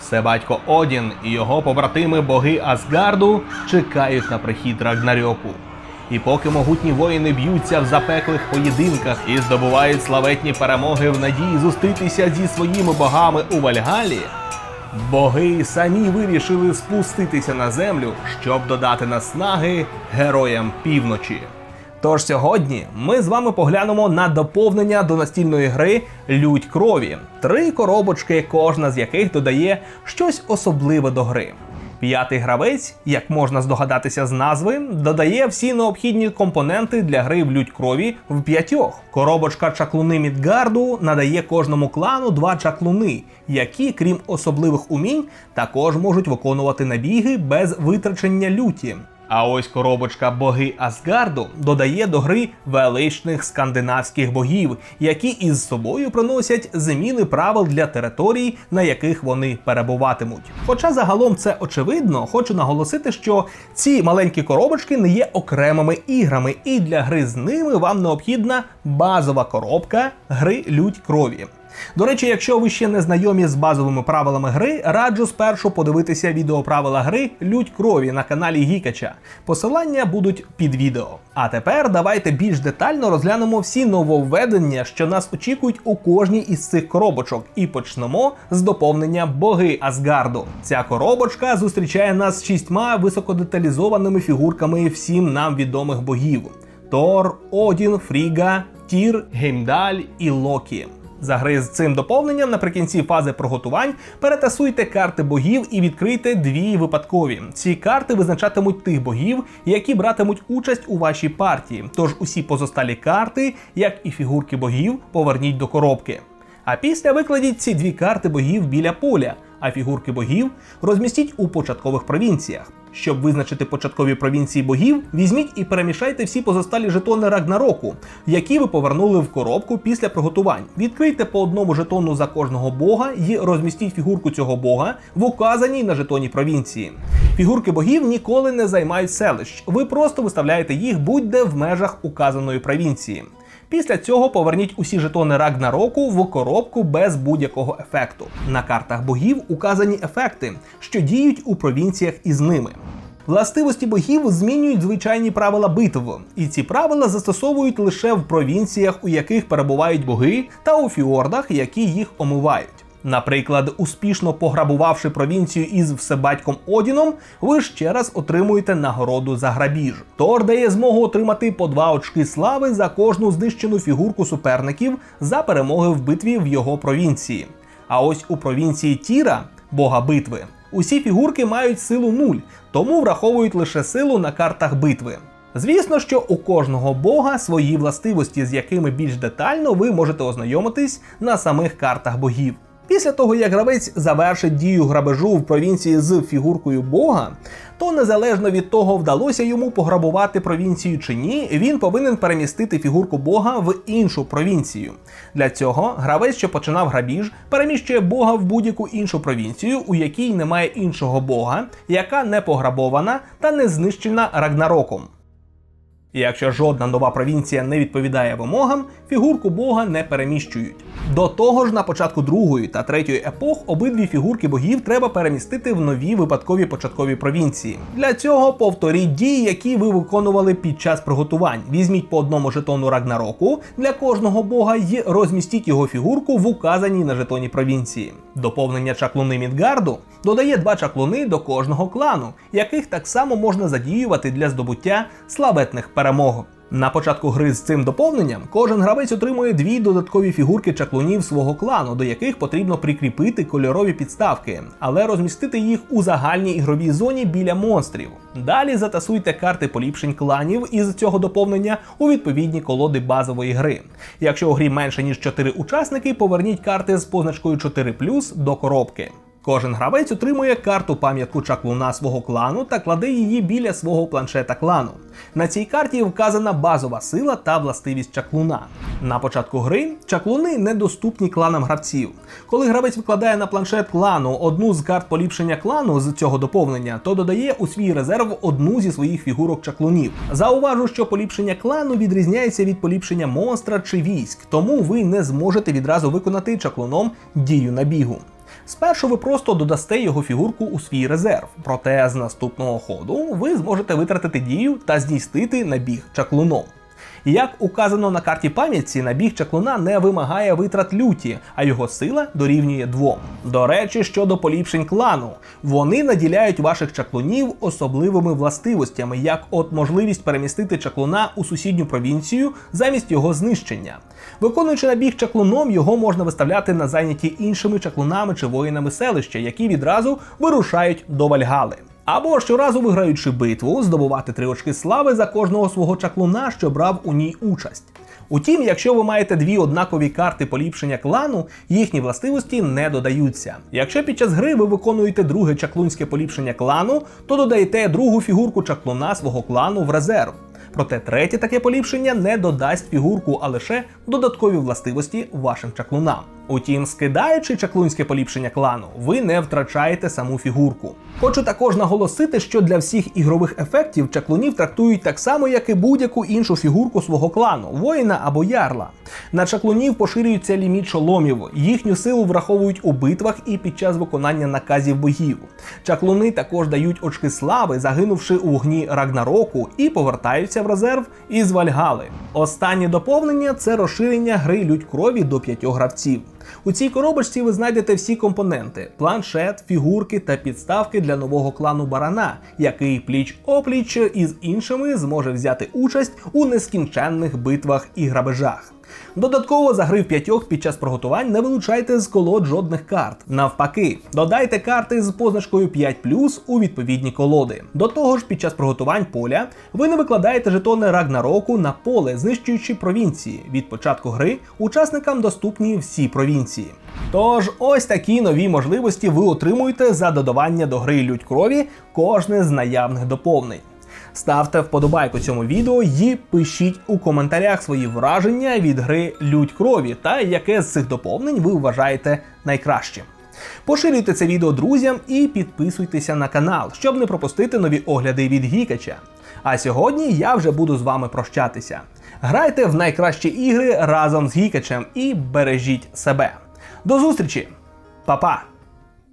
Все батько Одін і його побратими боги Асгарду чекають на прихід Рагнарьоку. І поки могутні воїни б'ються в запеклих поєдинках і здобувають славетні перемоги в надії зустрітися зі своїми богами у Вальгалі, боги самі вирішили спуститися на землю, щоб додати наснаги героям півночі. Тож сьогодні ми з вами поглянемо на доповнення до настільної гри Лють крові. Три коробочки, кожна з яких додає щось особливе до гри. П'ятий гравець, як можна здогадатися з назви, додає всі необхідні компоненти для гри в лють крові в п'ятьох. Коробочка чаклуни Мідгарду надає кожному клану два чаклуни, які, крім особливих умінь, також можуть виконувати набіги без витрачення люті. А ось коробочка боги Асгарду додає до гри величних скандинавських богів, які із собою приносять зміни правил для територій, на яких вони перебуватимуть. Хоча загалом це очевидно, хочу наголосити, що ці маленькі коробочки не є окремими іграми, і для гри з ними вам необхідна базова коробка гри Лють крові. До речі, якщо ви ще не знайомі з базовими правилами гри, раджу спершу подивитися відеоправила гри Лють крові на каналі Гікача. Посилання будуть під відео. А тепер давайте більш детально розглянемо всі нововведення, що нас очікують у кожній із цих коробочок, і почнемо з доповнення боги Асгарду. Ця коробочка зустрічає нас з шістьма високодеталізованими фігурками всім нам відомих богів: Тор, Одін, Фріга, Тір, Геймдаль і Локі. За гри з цим доповненням наприкінці фази приготувань перетасуйте карти богів і відкрийте дві випадкові. Ці карти визначатимуть тих богів, які братимуть участь у вашій партії. Тож усі позосталі карти, як і фігурки богів, поверніть до коробки. А після викладіть ці дві карти богів біля поля, а фігурки богів розмістіть у початкових провінціях. Щоб визначити початкові провінції богів, візьміть і перемішайте всі позосталі жетони Рагнароку, які ви повернули в коробку після приготувань. Відкрийте по одному жетону за кожного бога і розмістіть фігурку цього бога в указаній на жетоні провінції. Фігурки богів ніколи не займають селищ. Ви просто виставляєте їх будь-де в межах указаної провінції. Після цього поверніть усі жетони Рагнароку в коробку без будь-якого ефекту. На картах богів указані ефекти, що діють у провінціях із ними. Властивості богів змінюють звичайні правила битв, і ці правила застосовують лише в провінціях, у яких перебувають боги, та у фіордах, які їх омивають. Наприклад, успішно пограбувавши провінцію із всебатьком Одіном, ви ще раз отримуєте нагороду за грабіж. Тор дає змогу отримати по два очки слави за кожну знищену фігурку суперників за перемоги в битві в його провінції. А ось у провінції Тіра, бога битви, усі фігурки мають силу 0, тому враховують лише силу на картах битви. Звісно, що у кожного бога свої властивості, з якими більш детально ви можете ознайомитись на самих картах богів. Після того, як гравець завершить дію грабежу в провінції з фігуркою Бога, то незалежно від того, вдалося йому пограбувати провінцію чи ні, він повинен перемістити фігурку Бога в іншу провінцію. Для цього гравець, що починав грабіж, переміщує Бога в будь-яку іншу провінцію, у якій немає іншого Бога, яка не пограбована та не знищена Рагнароком. І якщо жодна нова провінція не відповідає вимогам, фігурку Бога не переміщують. До того ж, на початку другої та третьої епох обидві фігурки богів треба перемістити в нові випадкові початкові провінції. Для цього повторіть дії, які ви виконували під час приготувань. Візьміть по одному жетону Рагнароку для кожного бога і розмістіть його фігурку в указаній на жетоні провінції. Доповнення чаклуни Мідгарду додає два чаклуни до кожного клану, яких так само можна задіювати для здобуття славетних перемог. На початку гри з цим доповненням кожен гравець отримує дві додаткові фігурки чаклунів свого клану, до яких потрібно прикріпити кольорові підставки, але розмістити їх у загальній ігровій зоні біля монстрів. Далі затасуйте карти поліпшень кланів із цього доповнення у відповідні колоди базової гри. Якщо у грі менше ніж 4 учасники, поверніть карти з позначкою 4 до коробки. Кожен гравець отримує карту пам'ятку чаклуна свого клану та кладе її біля свого планшета клану. На цій карті вказана базова сила та властивість чаклуна. На початку гри чаклуни недоступні кланам гравців. Коли гравець викладає на планшет клану одну з карт поліпшення клану з цього доповнення, то додає у свій резерв одну зі своїх фігурок чаклунів. Зауважу, що поліпшення клану відрізняється від поліпшення монстра чи військ, тому ви не зможете відразу виконати чаклуном дію набігу. Спершу ви просто додасте його фігурку у свій резерв, проте з наступного ходу ви зможете витратити дію та здійснити набіг чаклуном. Як указано на карті пам'ятці, набіг чаклуна не вимагає витрат люті, а його сила дорівнює двом. До речі, щодо поліпшень клану, вони наділяють ваших чаклунів особливими властивостями, як от можливість перемістити чаклуна у сусідню провінцію замість його знищення. Виконуючи набіг чаклуном, його можна виставляти на зайняті іншими чаклунами чи воїнами селища, які відразу вирушають до Вальгали. Або щоразу виграючи битву, здобувати три очки слави за кожного свого чаклуна, що брав у ній участь. Утім, якщо ви маєте дві однакові карти поліпшення клану, їхні властивості не додаються. Якщо під час гри ви виконуєте друге чаклунське поліпшення клану, то додаєте другу фігурку чаклуна свого клану в резерв. Проте третє таке поліпшення не додасть фігурку, а лише додаткові властивості вашим чаклунам. Утім, скидаючи чаклунське поліпшення клану, ви не втрачаєте саму фігурку. Хочу також наголосити, що для всіх ігрових ефектів чаклунів трактують так само, як і будь-яку іншу фігурку свого клану, воїна або ярла. На чаклунів поширюється ліміт шоломів, їхню силу враховують у битвах і під час виконання наказів богів. Чаклуни також дають очки слави, загинувши у вогні Рагнароку, і повертаються в резерв із Вальгали. Останнє доповнення це розширення гри лють крові до п'ятьох гравців. У цій коробочці ви знайдете всі компоненти: планшет, фігурки та підставки для нового клану барана, який пліч опліч із іншими зможе взяти участь у нескінченних битвах і грабежах. Додатково за гри в п'ятьох під час приготувань не вилучайте з колод жодних карт. Навпаки, додайте карти з позначкою 5 у відповідні колоди. До того ж, під час приготувань поля ви не викладаєте жетони Рагнароку на поле, знищуючи провінції. Від початку гри учасникам доступні всі провінції. Тож, ось такі нові можливості ви отримуєте за додавання до гри лють крові кожне з наявних доповнень. Ставте вподобайку цьому відео і пишіть у коментарях свої враження від гри Лють крові та яке з цих доповнень ви вважаєте найкращим. Поширюйте це відео друзям і підписуйтеся на канал, щоб не пропустити нові огляди від Гікача. А сьогодні я вже буду з вами прощатися. Грайте в найкращі ігри разом з Гікачем і бережіть себе. До зустрічі, Па-па!